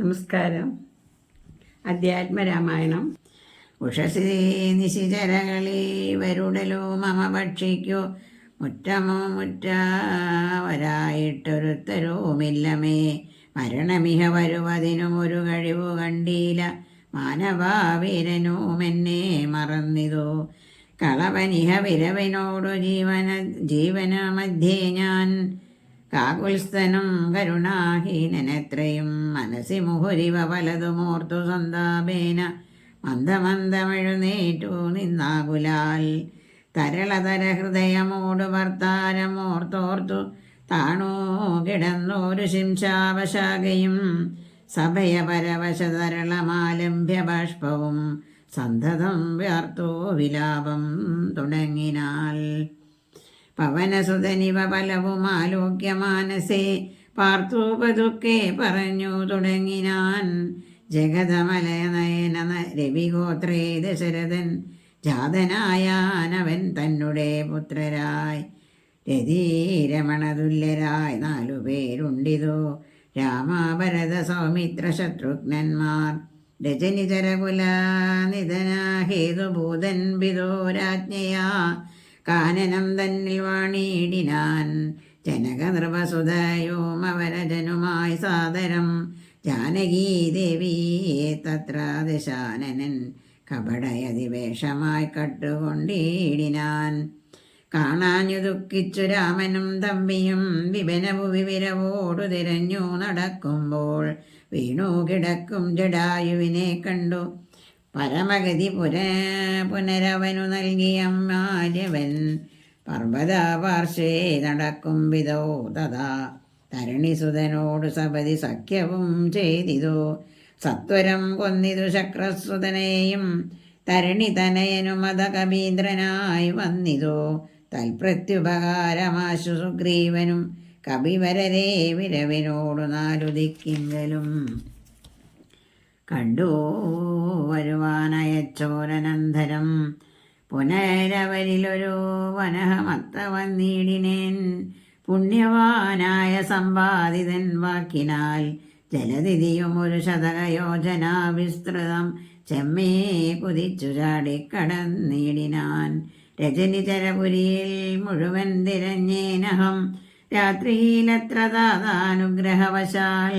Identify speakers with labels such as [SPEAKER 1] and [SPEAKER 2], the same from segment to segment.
[SPEAKER 1] നമസ്കാരം. അധ്യാത്മരാമായണം. ഉഷസി നിശിചരകളി വരുടലോ മമ ഭക്ഷിക്കോ. മുറ്റമോ മുറ്റാവരായിട്ടൊരുത്തരവുമില്ലമേ. മരണമിഹ വരുവതിനും ഒരു കഴിവു കണ്ടീല മാനവാവീരനും എന്നെ മറന്നിതോ. കളവനിഹ വിരവിനോടു ജീവന ജീവന മധ്യേ ഞാൻ കാകുൽസ്ഥനും കരുണാഹീനനെത്രയും മനസ്സി മുഹുരിവ പലതുമോർത്തു സന്താപേന മന്ദമന്ദമെഴുന്നേറ്റു നിന്നാകുലാൽ. തരളതര ഹൃദയമോട് ഭർത്താരമോർത്തോർത്തു താണോ കിടന്നോരു ശിംശാവശാകയും സഭയപരവശതരളമാലംഭ്യ ബാഷ്പവും സന്തതം വ്യാർത്തോ വിലാപം തുടങ്ങിനാൽ. പവനസുതനിവ പലവും ആലോക്യ മാനസേ പാർത്ഥൂപതുക്കെ പറഞ്ഞു തുടങ്ങിനാൻ. ജഗതമലയനയന രവിഗോത്രേ ദശരഥൻ ജാതനായാനവൻ തന്നുടെ പുത്രരായി. രതീരമണതുല്യരായി നാലു പേരുണ്ടിതോ രാമാഭരത സൗമിത്ര ശത്രുഘ്നന്മാർ രജനിചരകുല നിധന ഹേതുഭൂതൻ പിതോരാജ്ഞയാ കാനനം തന്നിൽ വാണിയിടിനാൻ ജനക അവരജനുമായി സാദരം. ജാനകീ ദേവിയെ തത്ര ദശാനനൻ കപടയതിവേഷമായി കട്ടുകൊണ്ടിടിനാൻ. കാണാഞ്ഞു ദുഃഖിച്ചു രാമനും തമ്പിയും വിപനവു വിവരവോടു തിരഞ്ഞു നടക്കുമ്പോൾ വീണു കിടക്കും ജഡായുവിനെ കണ്ടു. പരമഗതി പുര പുനരവനു നൽകിയ മാര്യവൻ പർവതാപാർശ്വേ നടക്കും വിധോ തഥാ തരണിസുതനോട് സപതി സഖ്യവും ചെയ്തിതു. സത്വരം കൊന്നിതു ശക്രസുതനെയും തരണി തനയനു മത കവീന്ദ്രനായി വന്നിതു. തൽപ്രത്യുപകാരമാശു സുഗ്രീവനും കവിവരരെ വിരവിനോടു നാലു ദിക്കിങ്കലും കണ്ടു വരുവാനയച്ചോരനന്തരം. പുനരവരിലൊരു വനഹമത്ത വന്നിടിനേൻ പുണ്യവാനായ സമ്പാദിതൻ വാക്കിനാൽ ജലതിഥിയും ഒരു ശതകയോജന വിസ്തൃതം ചെമ്മേ കുതിച്ചു ചാടിക്കടന്നിടിനാൻ രജനിചരപുരിയിൽ മുഴുവൻ തിരഞ്ഞേനഹം രാത്രിയിലത്ര ദാതാനുഗ്രഹവശാൽ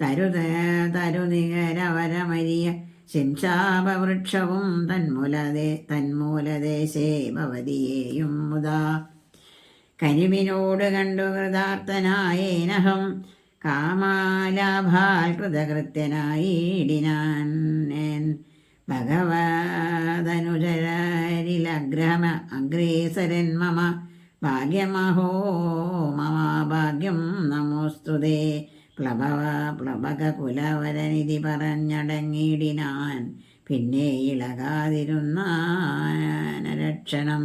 [SPEAKER 1] തരുത തരുനികരവരമരിയ ശിംശാപവൃക്ഷവും തന്മൂലദേ തന്മൂലദേശേ ഭവതിയേയും മുതാ. കരിമിനോട് കണ്ടു കൃതാർത്ഥനായേനഹം കാമാലാഭാൽ കൃതകൃത്യനായിടിനാൻ ഭഗവതനുചരരിലഗ്രഹമ അഗ്രേസരൻ മമ ഭാഗ്യമഹോ മമ ഭാഗ്യം നമോസ്തുതേ. പ്ലവ പ്ലവക കുലവരനിധി പറഞ്ഞടങ്ങിയിടിനാൻ പിന്നെ ഇളകാതിരുന്ന രക്ഷണം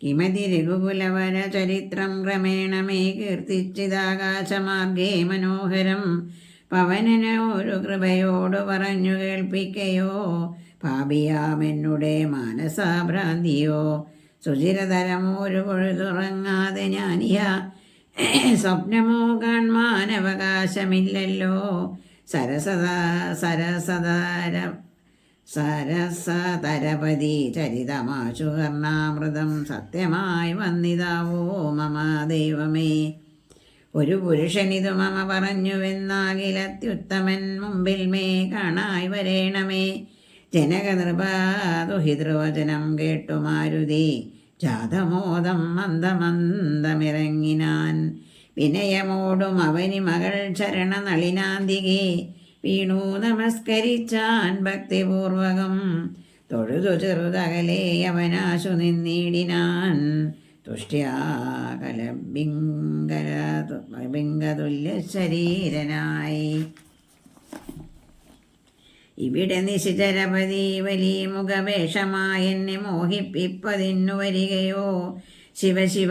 [SPEAKER 1] കിമതി രഘുകുലവര ചരിത്രം ക്രമേണ മേ കീർത്തിച്ചിതാകാശമാർഗേ മനോഹരം. പവനന് ഒരു കൃപയോട് പറഞ്ഞു കേൾപ്പിക്കയോ? പാപിയാമെന്നുടെ മാനസാഭ്രാന്തിയോ? സുചിരതരമൊരു പൊഴുതുറങ്ങാതെ ഞാനിയ സ്വപ്നമോ കാൺമാനവകാശമില്ലല്ലോ സരസത സരസതാര സരസതരപതി ചരിതമാശു കർണാമൃതം സത്യമായി വന്നിതാവോ മമ ദൈവമേ? ഒരു പുരുഷനിതു മമ പറഞ്ഞുവെന്നാകിലത്യുത്തമൻ മുമ്പിൽ മേ കാണായി വരേണമേ. ജനകനൃപാതുഹിതൃവചനം കേട്ടു മാരുതി ജാതമോദം മന്ദമന്ദമിറങ്ങിനാൻ. വിനയമോടും അവനി മകൾ ചരണനളിനാന്തികെ വീണു നമസ്കരിച്ചാൻ ഭക്തിപൂർവകം. തൊഴുതു ചെറുതകലെ അവനാശു നിന്നിടിനാൻ. തുഷ്ട്യാകലബിങ്കല ബിംഗതുല്യ ശരീരനായി ഇവിടെ നിശിചരപതി വലിയ മുഖവേഷമായി എന്നെ മോഹിപ്പിപ്പതിന്നു വരികയോ. ശിവശിവ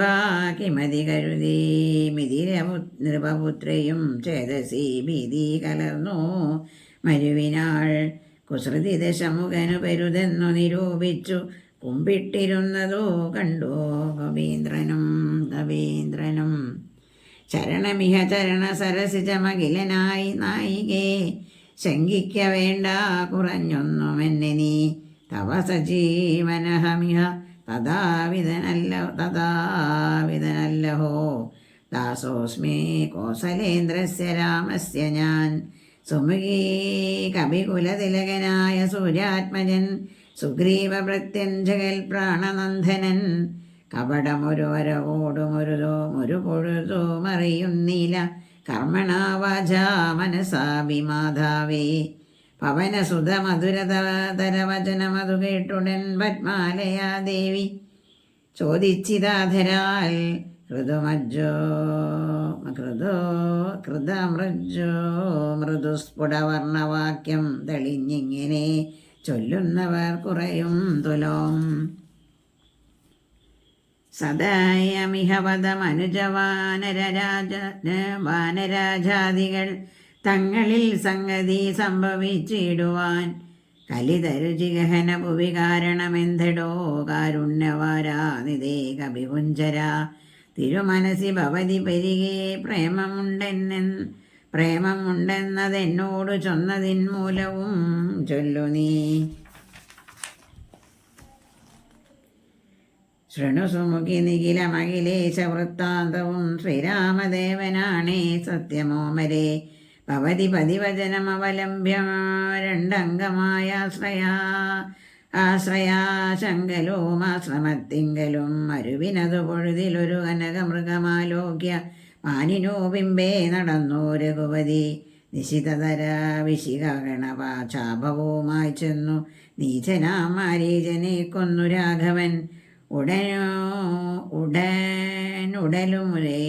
[SPEAKER 1] കിമതി കരുതി. മിതിരപു നൃപപുത്രയും ചേതസി ഭീതി കലർന്നു. മരുവിനാൾ കുസൃതി ദശമുഖനു പെരുതെന്നു നിരൂപിച്ചു. കുമ്പിട്ടിരുന്നതോ കണ്ടോ കവീന്ദ്രനും കവീന്ദ്രനും ചരണമിഹ ചരണ സരസിജമകിലനായി നായികേ. ശങ്കിക്ക വേണ്ട കുറഞ്ഞൊന്നുമെന്നെ നീ. തവ സജീവനഹമിഹ തഥാവിധനല്ല തഥാവിധനല്ലഹോ. ദാസോസ്മി കോസലേന്ദ്രസ്യ രാമസ്യ ഞാൻ. സുമുഖീ കവികുലതിലകനായ സൂര്യാത്മജൻ സുഗ്രീവ പ്രത്യഞ്ചകൽ പ്രാണനന്ദനൻ. കപടമൊരു വരവോടുമൊരുതോ ഒരു പൊഴുതോ കർമ്മണാവാച മനസാഭിമാതാവേ പവനസുത മധുരതരവചനമതു കേട്ടുടൻ പത്മാലയാ ദേവി. ചോദിച്ചിതാധരാൽ ഋതുമജ്ജോ കൃതോ കൃതമൃജോ മൃദുസ്ഫുടവർണവാക്യം തെളിഞ്ഞിങ്ങനെ ചൊല്ലുന്നവർ കുറയും തുലോം. സദായമിഹവതമനുജവാനരരാജ വാനരാജാദികൾ തങ്ങളിൽ സംഗതി സംഭവിച്ചിടുവാൻ കലിതരുചിഗഹന ഭുവി കാരണമെന്തടോ കാരുണ്യവാരാനിതേ കവിപുഞ്ചര തിരുമനസി ഭവതി പെരികെ പ്രേമമുണ്ടെന്നെ പ്രേമമുണ്ടെന്നതെന്നോട് ചൊന്നതിൻ മൂലവും ചൊല്ലു നീ ശൃണുസുമുഖി നിഖിലമഖിലേശ വൃത്താന്തവും ശ്രീരാമദേവനാണേ സത്യമോമരേ. ഭവതി പതിവചനമവലംബ്യ രണ്ടംഗമായ ആശ്രയാ ശങ്കലും ആശ്രമത്തിങ്കലും. മരുവിനതു പൊഴുതിലൊരു കനകമൃഗമാലോക്യ മാനിനോ ബിംബേ നടന്നു രഘുപതി. നിശിതതര വിശികഗണപാചാഭവുമായി ചെന്നു. നീചനാമാരീജനെ കൊന്നു രാഘവൻ. ഉടനോ ഉടനുടലുമുരേ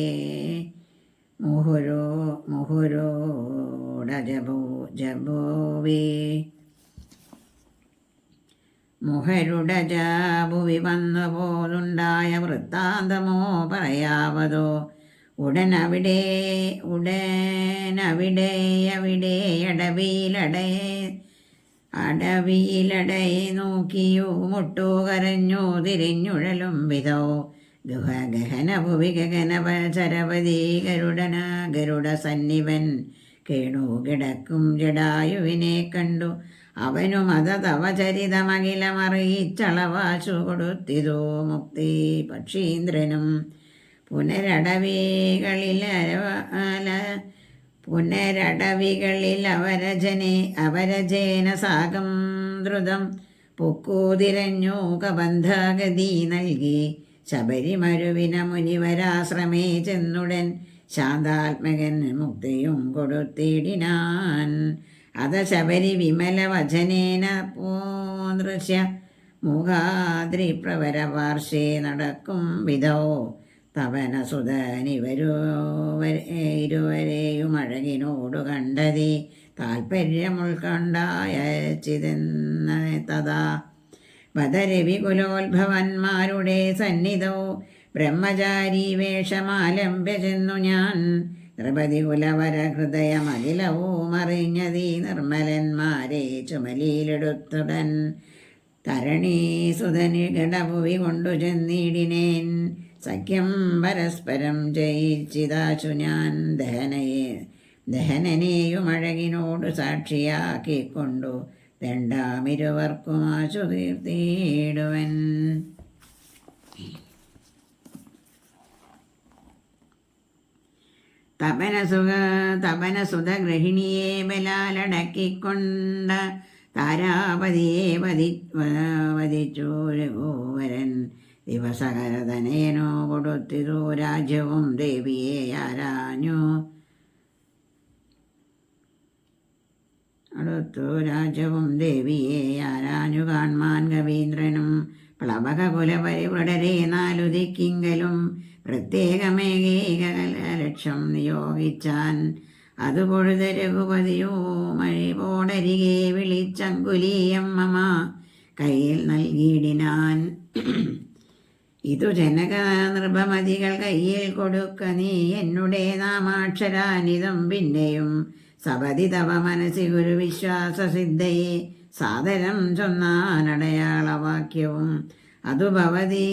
[SPEAKER 1] മുഹുരോ മുഹുരോട ജപോ ജപോവേ മുഹരുട ജാബുവി വന്നു പോലുണ്ടായ വൃത്താന്തമോ പറയാവതോ? ഉടനവിടെ ഉടനവിടെ അവിടെ അടവിയിലടേ അടവിയിലടയെ നോക്കിയോ മുട്ടോ കരഞ്ഞോ തിരിഞ്ഞുഴലും വിതോ ഗുഹഗഹന ഭുവി ഗഗനവ ചരപതി ഗരുഡന ഗരുഡ സന്നിവൻ. കേണു കിടക്കും ജഡായുവിനെ കണ്ടു. അവനു അത തവ ചരിതമകിലമറിയിച്ചളവാശു കൊടുത്തിതോ മുക്തി പക്ഷീന്ദ്രനും പുനരടവികളിൽ അല പുനരടവികളിൽ അവരജനെ അവരജേന സാകം ദ്രുതം. പൊക്കൂതിരഞ്ഞു കബന്ധഗതി നൽകി. ശബരിമരുവിന മുനിവരാശ്രമേ ചെന്നുടൻ. ശാന്താത്മകൻ മുക്തിയും കൊടുത്തിടിനാൻ. അത ശബരി വിമല വചനേന പോദൃശ്യ മുഖാദ്രി പ്രവരപാർശ്വേ നടക്കും വിധോ. തവനസുതനിവരോ ഇരുവരെയും അഴകിനോടു കണ്ടതി. താൽപ്പര്യമുൾക്കൊണ്ടായച്ചിതെന്ന തഥാ. വധരവികുലോത്ഭവന്മാരുടെ സന്നിധോ ബ്രഹ്മചാരി വേഷമാലംബ്യ ചെന്നു ഞാൻ. നൃപതി കുലവര ഹൃദയമഖിലവും അറിഞ്ഞതി നിർമ്മലന്മാരെ ചുമലിയിലെടുത്തുടൻ തരണീസുതനി ഗണഭുവി കൊണ്ടു ചെന്നിടിനേൻ. സഖ്യം പരസ്പരം ജയിച്ചിതാശു ഞാൻ ദഹനയെ ദഹനനെയും അഴകിനോട് സാക്ഷിയാക്കിക്കൊണ്ടു രണ്ടാമിരുവർക്കും ആശു തീർത്തിയിടുവൻ തപനസുഖ തപനസുത ഗൃഹിണിയെ ബലാലടക്കിക്കൊണ്ട താരാപതിയെ വധി വധിച്ചു ദിവസകരതനയനോ കൊടുത്തിരു രാജ്യവും ദേവിയെ ആരാഞ്ഞു. അടുത്തു രാജ്യവും ദേവിയെ ആരാഞ്ഞു. കാൺമാൻ കവീന്ദ്രനും പ്ലവക കുലപരിവടരെ നാലു ദിക്കിങ്കലും പ്രത്യേകമേകേക ലക്ഷം നിയോഗിച്ചാൻ. അത് പൊഴുത രഘുപതിയോ മഴിപോടരികെ വിളിച്ചങ്കുലീയമ്മ കയ്യിൽ നൽകിയിടിനാൻ. ഇതു ജനക നൃപമതികൾ കയ്യിൽ കൊടുക്ക നീ എന്നുടെ നാമാക്ഷരാനിതം പിന്നെയും സപതി തവ മനസ്സി ഗുരു വിശ്വാസസിദ്ധയെ സാദരം ചൊന്നാനടയാളവാക്യവും അതു ഭവതി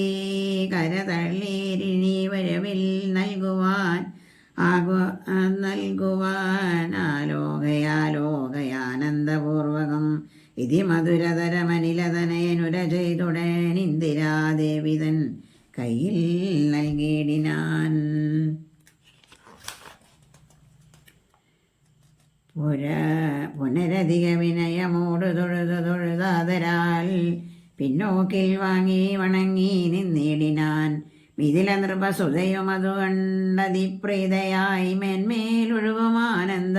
[SPEAKER 1] കരതള്ളീരിണി വരവിൽ നൽകുവാൻ ആകു നൽകുവാനാലോകയാലോകയാനന്ദപൂർവകം ഇതി മധുരതരമനിലതനയനുര ഇന്ദിരാദേവിതൻ കയ്യിൽ നൽകിയിടിനാൻ. പുര പുനരധിക വിനയമോട് തൊഴുതു തൊഴുതാതരാൽ പിന്നോക്കിൽ വാങ്ങി വണങ്ങി നിന്നിടിനാൻ. മിഥില നൃപസുതയും അതു കണ്ടതിപ്രീതയായി മേന്മേലൊഴുകും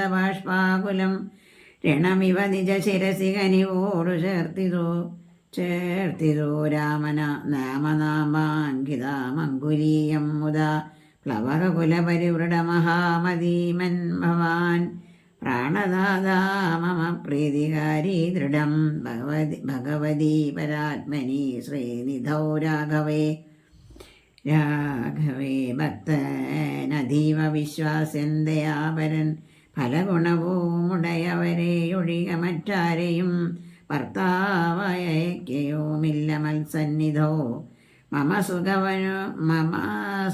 [SPEAKER 1] ബാഷ്പാകുലം രണമിവ നിജ ശിരസി കനിവോടു ചേർത്തിതോ ചേർത്തിതോ രാമന നാമനാമാങ്കിതാമങ്കുലീയം മുത പ്ലവകകുലപരിവൃഢ മഹാമതീമൻ ഭവാൻ പ്രാണദാതാ മമ പ്രീതികാരി ദൃഢം ഭഗവതി ഭഗവതി പരാത്മനി ശ്രീനിധൗ രാഘവേ. രാഘവേ ഭക്തനധീവ വിശ്വാസ്യൻ ദയാപരൻ ഫലഗുണവുമുടയവരെ ഒഴിക മറ്റാരെയും ഭർത്താവയക്കയോമില്ല മത്സന്നിധോ. മമ സുഖവനു മമ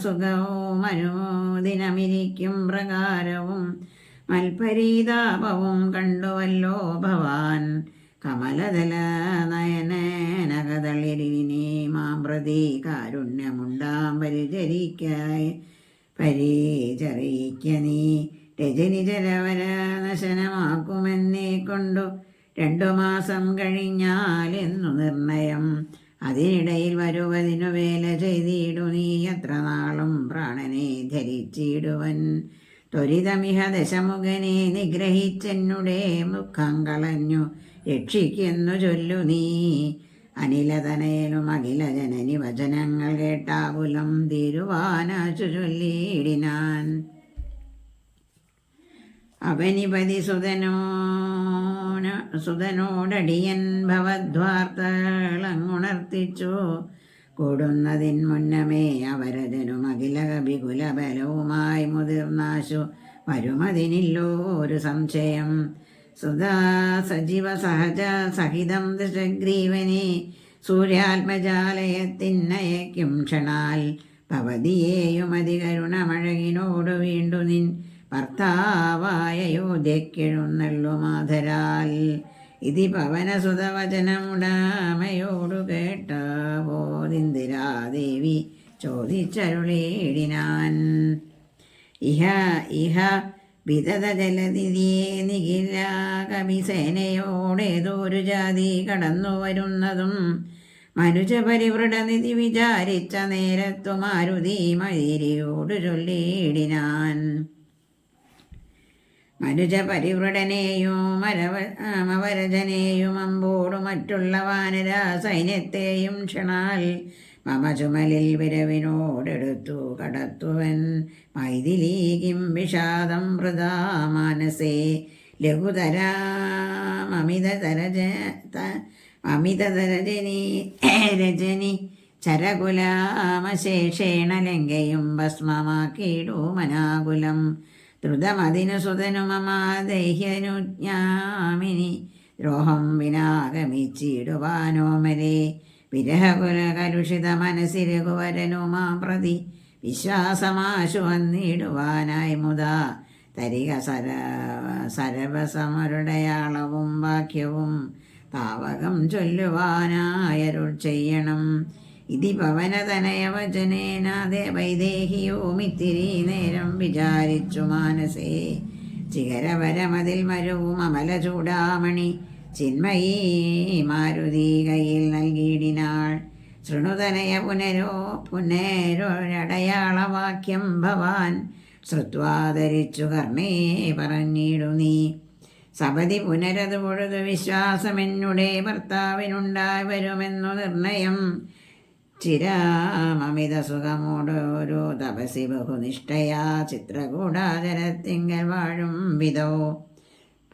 [SPEAKER 1] സുഖവും മനോദിനമിരിക്കും പ്രകാരവും മൽപരീതാപവും കണ്ടുവല്ലോ ഭവാൻ. കമലതല നയനകതളിരിനെ മാം പ്രതി കാരുണ്യമുണ്ടാം പരിചരിക്കായി പരിചറിക്ക നീ. രജനി ജലവര നശനമാക്കുമെന്നേ കൊണ്ടു രണ്ടു മാസം കഴിഞ്ഞാലെന്നു നിർണയം. അതിനിടയിൽ വരുവതിനു വേല ചെയ്തിടു നീ എത്ര നാളും പ്രാണനെ ധരിച്ചിടുവൻ. ത്വരിതമിഹ ദശമുഖനെ നിഗ്രഹിച്ചെന്നുടെ മുഖം കളഞ്ഞു. രക്ഷിക്കുന്നു ചൊല്ലു നീ. അനിലതനയനും അഖില ജനനി വചനങ്ങൾ കേട്ടാകുലം തിരുവാനാച്ചു ചൊല്ലിയിടിനാൻ. അവനിപതി സുതനോന സുതനോടടിയൻ ഭവദ്വാർത്തകളങ്ങുണർത്തിച്ചു. കൂടുന്നതിൻ മുന്നമേ അവരജനും അഖില വിപുലബലവുമായി മുതിർന്നാശു. വരുമതിനില്ലോ ഒരു സംശയം. സുധാ സജീവ സഹജ സഹിതം ദൃശഗ്രീവനെ സൂര്യാത്മജാലയത്തിനയക്കും ക്ഷണാൽ. ഭവതിയെയും അതികരുണമഴകിനോട് വീണ്ടു നിൻ ഭർത്താവായ യോധ്യക്കെഴുന്നള്ളു മാധരാൽ. ഇതി പവനസുതവചനമുടാമയോടു കേട്ട പോതിന്ദിരാദേവി ചോദിച്ചരുളേടിനാൻ. ഇഹ ഇഹ വിതത ജലതിരിയെ നികില കവിസേനയോടേതൊരു ജാതി കടന്നു വരുന്നതും മനുജ പരിവൃഢനിധി വിചാരിച്ച നേരത്തു മാരുതി മതിരിയോട് ചൊല്ലിയിടിനാൻ മനുജ പരിവൃടനെയും മവരജനെയും അമ്പോടു മറ്റുള്ള വാനര സൈന്യത്തെയും ക്ഷണാൽ മമ ചുമലിൽ വിരവിനോടെടുത്തു കടത്തുവൻ. മൈഥിലീകിം വിഷാദം വൃതാ മാനസേ. ലഘുതരാമമിതരജ അമിതരജനി രജനി ചരകുലാമശേഷേണ ലങ്കയും ഭസ്മമാക്കിയിടൂ മനാകുലം. ദ്രുതമതിനു സുതനു മമാദേഹ്യനുജ്ഞാമിനി ദ്രോഹം വിനാഗമിച്ചിടുവാനോമരെ വിരഹകുല കലുഷിത മനസ്സിരഘുവരനു മാം പ്രതി. വിശ്വാസമാശു വന്നിടുവാനായി മുതാ. തരിക സര സരവസമരുടയാളവും വാക്യവും. താവകം ചൊല്ലുവാനായരുൾ ചെയ്യണം. ഇതി പവനതനയവചനേനാദേ വൈദേഹിയോമിത്തിരി നേരം വിചാരിച്ചു മാനസേ ചികരവരമതിൽ മരവും അമല ചൂടാമണി ചിന്മയീ മാരുതി കയ്യിൽ നൽകിയിടിനാൾ। ശൃണുതനയ പുനരോ പുനരൊരടയാളവാക്യം ഭവാൻ ശ്രുത്വാദരിച്ചു കർമ്മേ പറഞ്ഞിടു നീ। സപതി പുനരത് പൊഴുതു വിശ്വാസമെന്നുടെ ഭർത്താവിനുണ്ടായി വരുമെന്നു നിർണയം ചിരാമമിത സുഖമോടൊരു തപസി ബഹുനിഷ്ഠയാ ചിത്രകൂടാചരത്തിങ്കൽ വാഴും വിധോ.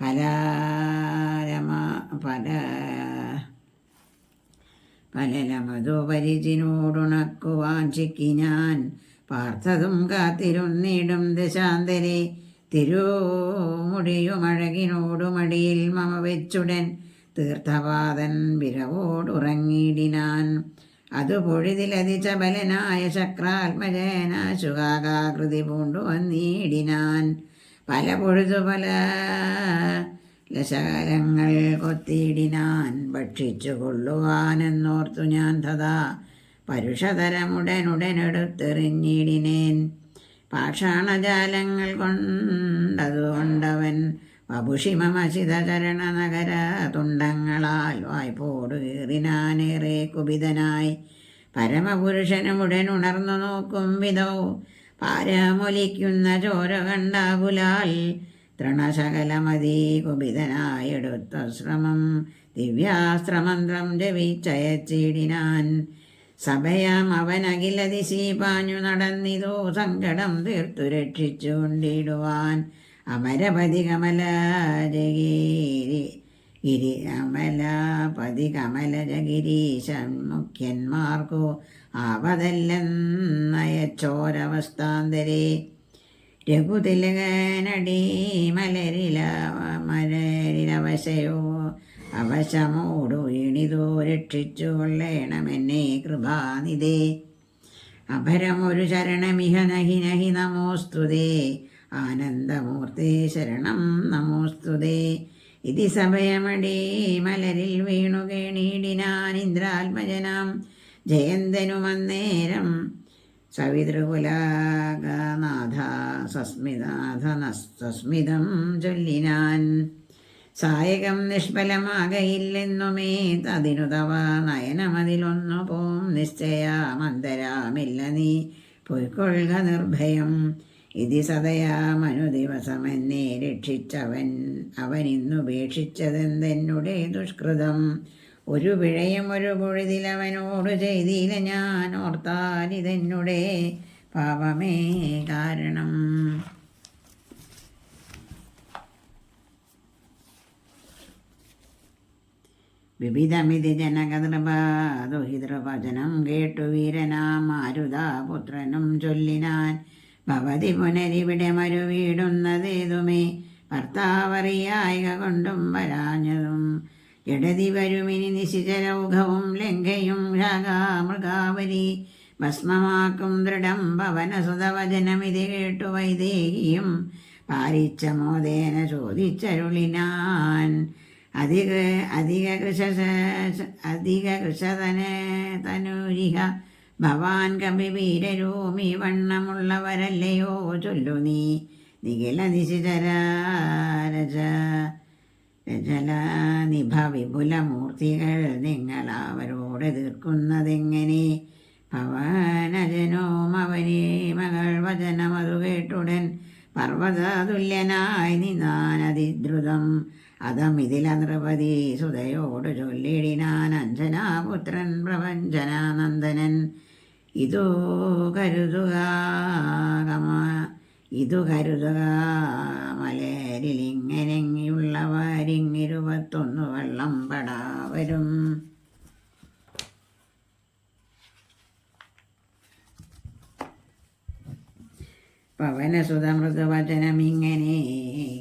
[SPEAKER 1] പരാരമ പല ഫലമതു പരിചിനോടുണക്കുവാൻ ചിക്കി ഞാൻ പാർത്തതും കാത്തിരുന്നിടും ദശാന്തരെ. തിരുമുടിയുമഴകിനോടുമടിയിൽ മമ വെച്ചുടൻ തീർത്ഥപാദൻ വിരവോടുറങ്ങിയിടിനാൻ. അതു പൊഴുതിലതി ബലനായ ശക്രാത്മജന ശുകാകൃതി പൂണ്ടു വന്നീടിനാൻ. പല പൊഴുതു പല ലശകലങ്ങൾ കൊത്തിയിടിനാൻ. ഭക്ഷിച്ചു കൊള്ളുവാനെന്നോർത്തു ഞാൻ തഥാ പരുഷതരമുടനുടനെടുത്തെറിഞ്ഞിടിനേൻ. പാഷാണജാലങ്ങൾ കൊണ്ടതുകൊണ്ടവൻ വപുഷിമമസിത ചരണ നഗര തുണ്ടങ്ങളാൽ വായ്പോടു കീറിനാനേറെ കുപിതനായി. പരമപുരുഷനുമുടനുണർന്നു നോക്കും വിധോ. പാരമൊലിക്കുന്ന ചോര കണ്ടാകുലാൽ തൃണശകലമതി കുപിതനായെടുത്ത ശ്രമം. ദിവ്യാസ്ത്രമന്ത്രം ജവിച്ചയച്ചിടിനാൻ സഭയാം അവൻ അഖിലതിശി പാഞ്ഞു നടന്നിതോ. സങ്കടം തീർത്തു രക്ഷിച്ചുകൊണ്ടിടുവാൻ. അമരപതി കമല ജഗീരി ഗിരി അമലപതി കമലജഗിരീശൻ മുഖ്യന്മാർക്കോ ആപതല്ലെന്നയച്ചോരവസ്ഥാന്തരേ. രഘുതിലകനടി മലരില മലരിലവശയോ അവശമോടു ഇണിതോ രക്ഷിച്ചു കൊള്ളേണമെന്നെ കൃപാനിതേ അപരമൊരു ശരണമിഹ നഹി നഹി നമോസ്തുതേ. ആനന്ദമൂർത്തേ ശരണം നമോസ്തുതേ. ഇതി സമയമടേ മലരിൽ വീണു കേണീടിനാൻ ഇന്ദ്രാത്മജനാം. ജയന്തനുമന്നേരം സവിതൃകുലാഗനാഥ സസ്മിതാഥ സസ്മിതം ചൊല്ലിനാൻ. സായകം നിഷ്ഫലമാകയില്ലെന്നുമേ തതിനു തവ നയനമതിലൊന്നു പോം. നിശ്ചയാമന്തരാമില്ല നീ. പൊയ്ക്കൊള്ളുക നിർഭയം. ഇതി സദയാ മനുദിവസമെന്നെ രക്ഷിച്ചവൻ അവനിന്നുപേക്ഷിച്ചതെന്തെന്നുടെ ദുഷ്കൃതം. ഒരു പിഴയും ഒരു പൊഴുതിലവനോട് ചെയ്തില്ല ഞാൻ ഓർത്താൽ ഇതെന്നുടെ പാപമേ കാരണം. വിവിധമിതി ജനകൃപദുഹിതൃവചനം കേട്ടു വീരനാം മാരുതാപുത്രനും ചൊല്ലിനാൻ ഭവതി പുനരിവിടെ മരുവീടുന്നതേതുമേ ഭർത്താവറിയായക കൊണ്ടും വരാഞ്ഞതും. ജഡതി വരുമിനി നിശിചരൗഘവും ലങ്കയും രാഗാമൃഗാവരി ഭസ്മമാക്കും ദൃഢം ഭവനസുതവചനമിതി കേട്ടു വൈദേഹിയും. പാരിച്ച മോദേന ചോദിച്ചരുളിനാൻ. അധിക അധിക കൃഷ അധിക കൃഷതന തനൂരിഹ ഭവാൻ കവിവീരരൂമി വണ്ണമുള്ളവരല്ലയോ ചൊല്ലു നീ. നിഖില നിശിതരാരജ രജല നിഭ വിപുലമൂർത്തികൾ നിങ്ങൾ അവരോട് എതിർക്കുന്നതെങ്ങനെ? ഭവാനജനോം അവനെ മകൾ വചനമതു കേട്ടുടൻ പർവതതുല്യനായി നിന്നാനതിദ്രുതം ഇതില നൃപതി സുതയോട് ചൊല്ലിടിനാൻ അഞ്ജനാപുത്രൻ പ്രപഞ്ചനാനന്ദനൻ. ഇതു കരുതുക കമ ഇതു കരുതുക മലരിലിങ്ങനെയുള്ളവരിങ്ങിരുപത്തൊന്നു വെള്ളം പടാവരും പവനസുതമൃദുവചനമിങ്ങനെ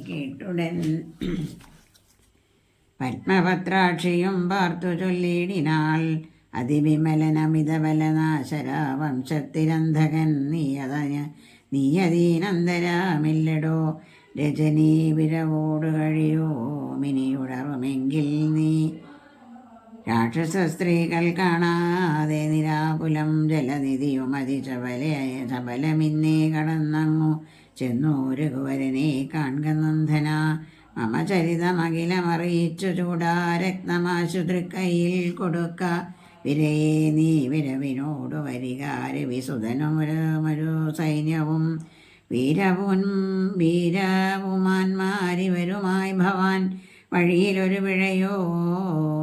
[SPEAKER 1] കേട്ടുടൻ പത്മപത്രാക്ഷിയും പാർത്തു ചൊല്ലിടിനാൾ അതിവിമലനമിതബലനാശര വംശത്തിരന്ധകൻ നീയത നീയതീനന്തരാമില്ലടോ. രജനീ വിരവോട് കഴിയോ. മിനിയുടറുമെങ്കിൽ നീ രാക്ഷസ സ്ത്രീകൾ കാണാതെ നിരാകുലം ജലനിധിയും ചബലയായ ചബലമിന്നേ കടന്നങ്ങു. ചെന്നു രഘുവരനെ കാൺകനന്ദന മമ ചരിതമഖിലമറിയിച്ചു ചൂടാരത്നമാശു തൃക്കൈയിൽ കൊടുക്ക. വിരയെ നീ വിരവിനോട് വരിക. രവിസുതനുമൊരു സൈന്യവും വീരവും ഭവാൻ. വഴിയിലൊരു പിഴയോ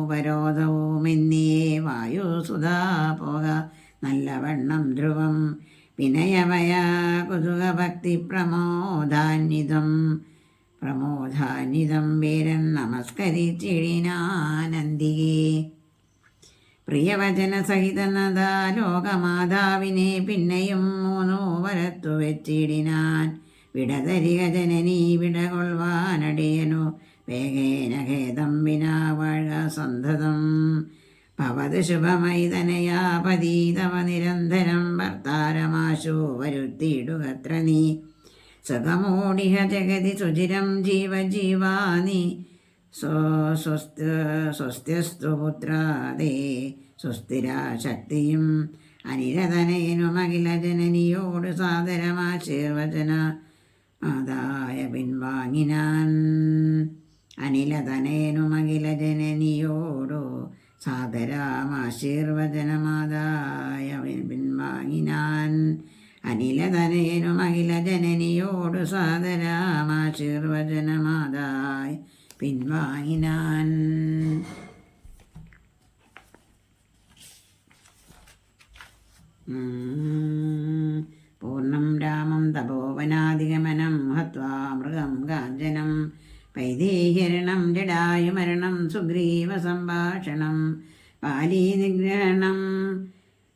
[SPEAKER 1] വരോധവും എന്നിയേ വായു സുധാ പോക. നല്ലവണ്ണം ധ്രുവം. വിനയമയ കുതുക ഭക്തി പ്രമോദാന്വിതം. പ്രമോദാന്വിതം വീരൻ നമസ്കരിച്ചിടിനാനന്ദികേ. പ്രിയവചന സഹിതനത ലോകമാതാവിനെ പിന്നെയും മൂന്നു വരത്തു വെച്ചിടിനാൻ വിടതരിക ജനനീ വിടകൊള്ളുവാനടിയനു വേഗേന ഖേദം വിനാ വാഴ സന്തതം. ഭവത് ശുഭമൈതനയാപതീതവ തനയാ പതീതവ നിരന്തരം ഭർത്താരമാശു വരുത്തിയിടുകത്ര നീ സുഖമൂടിഹ ജഗതി സുചിരം ജീവജീവാനി സ്വസ്ത സ്വസ്ത്യസ്തു പുത്രാദേ സുസ്ഥിര ശക്തിയും അനിരതനേനു അഖില ജനനിയോട് സാദരമാശീർവചന ആദായ പിൻവാങ്ങിനാൻ. അനിലതനേനു അഖില ജനനിയോടു സാദരാമാശീർവചനമാതായ പിൻവാങ്ങിനാൻ. അനിലതനേനു അഖില ജനനിയോടു സാദരാമാശീർവചനമാതായ പിൻവാങ്ങിനാൻ. പൂർണം രാമം തപോവനാധിഗമനം ഹത്വാ മൃഗം കാഞ്ചനം. വൈദേഹരണം ജഡായുമരണം സുഗ്രീവ സംഭാഷണം. പാലി നിഗ്രഹണം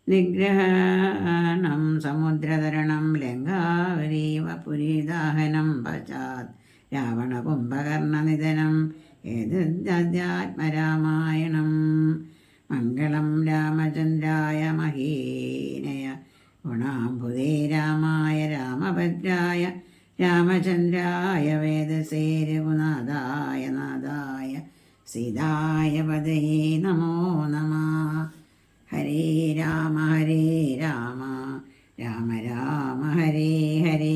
[SPEAKER 1] നിഗ്രഹണം സമുദ്രതരണം ലങ്കാവരീവ പുരീദാഹനം പശ്ചാത് രാവണ കുംഭകർണനിധനം ഏതധ്യാത്മരാമായണം മംഗളം രാമചന്ദ്രായ മഹീനയ ഗുണാംബുദേ രാമായ രാമഭദ്രായ രാമചന്ദ്രായ വേദസേ രഘുനാഥായ നാഥായ സീതായ പദയേ നമോ നമ. ഹരേ രാമ ഹരേ രാമ രാമ രാമ ഹരേ ഹരേ.